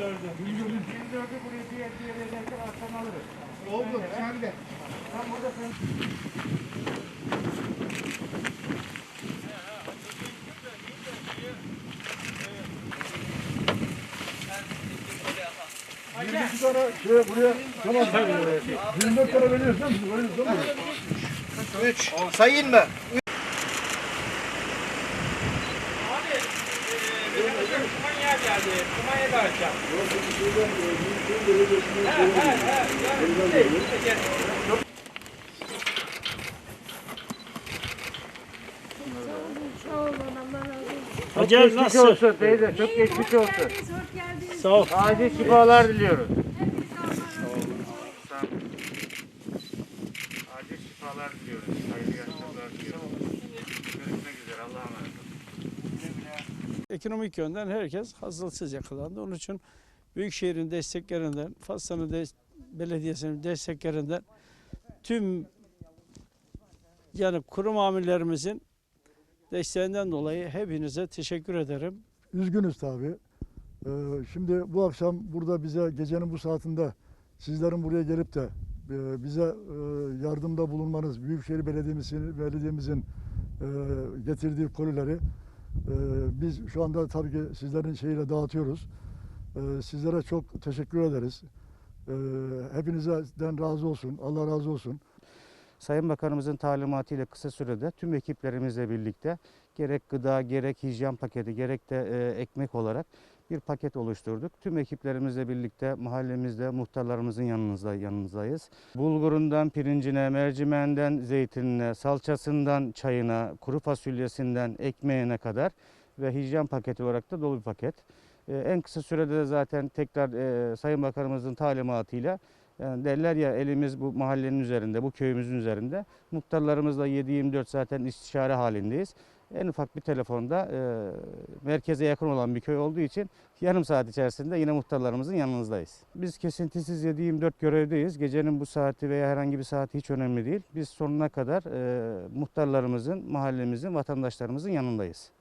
24'ü. 24'ü buraya diğer diğer ederken akşam alırız. Oldu sen de. Tam burada sen... Bir tane şuraya buraya tamam. 24 tane veriyorsun değil mi? Veriyorsun mi? 3. Sayayım mı? Abi, kumanya geldi. Kumanya da açacağım. He he he. Yani şey, işte gel. Sağ olun Allah razı olsun. Hacer Geçmiş nasıl? olsun teyze, çok geçmiş Hoş olsun. geldiniz, hoş geldiniz. Sağ ol. Acil şifalar diliyoruz. Hepinize Allah razı olsun. Acil şifalar diliyoruz. Hayırlı yaşamlar diliyoruz. Ekonomik yönden herkes hazırlıksız yakalandı. Onun için Büyükşehir'in desteklerinden, Faslan'ın de, belediyesinin desteklerinden tüm yani kurum amirlerimizin desteğinden dolayı hepinize teşekkür ederim. Üzgünüz tabii. Ee, şimdi bu akşam burada bize gecenin bu saatinde sizlerin buraya gelip de e, bize e, yardımda bulunmanız, Büyükşehir Belediye'mizin, belediyemizin e, getirdiği kolileri e, biz şu anda tabii ki sizlerin şeyiyle dağıtıyoruz. E, sizlere çok teşekkür ederiz. E, hepinizden razı olsun. Allah razı olsun. Sayın Bakanımızın talimatıyla kısa sürede tüm ekiplerimizle birlikte gerek gıda, gerek hijyen paketi, gerek de e, ekmek olarak bir paket oluşturduk. Tüm ekiplerimizle birlikte mahallemizde muhtarlarımızın yanınızda yanınızdayız. Bulgurundan pirincine, mercimeğinden zeytinine, salçasından çayına, kuru fasulyesinden ekmeğine kadar ve hijyen paketi olarak da dolu bir paket. E, en kısa sürede de zaten tekrar e, Sayın Bakanımızın talimatıyla yani derler ya elimiz bu mahallenin üzerinde, bu köyümüzün üzerinde. Muhtarlarımızla 7-24 zaten istişare halindeyiz. En ufak bir telefonda e, merkeze yakın olan bir köy olduğu için yarım saat içerisinde yine muhtarlarımızın yanınızdayız. Biz kesintisiz 7-24 görevdeyiz. Gecenin bu saati veya herhangi bir saati hiç önemli değil. Biz sonuna kadar e, muhtarlarımızın, mahallemizin, vatandaşlarımızın yanındayız.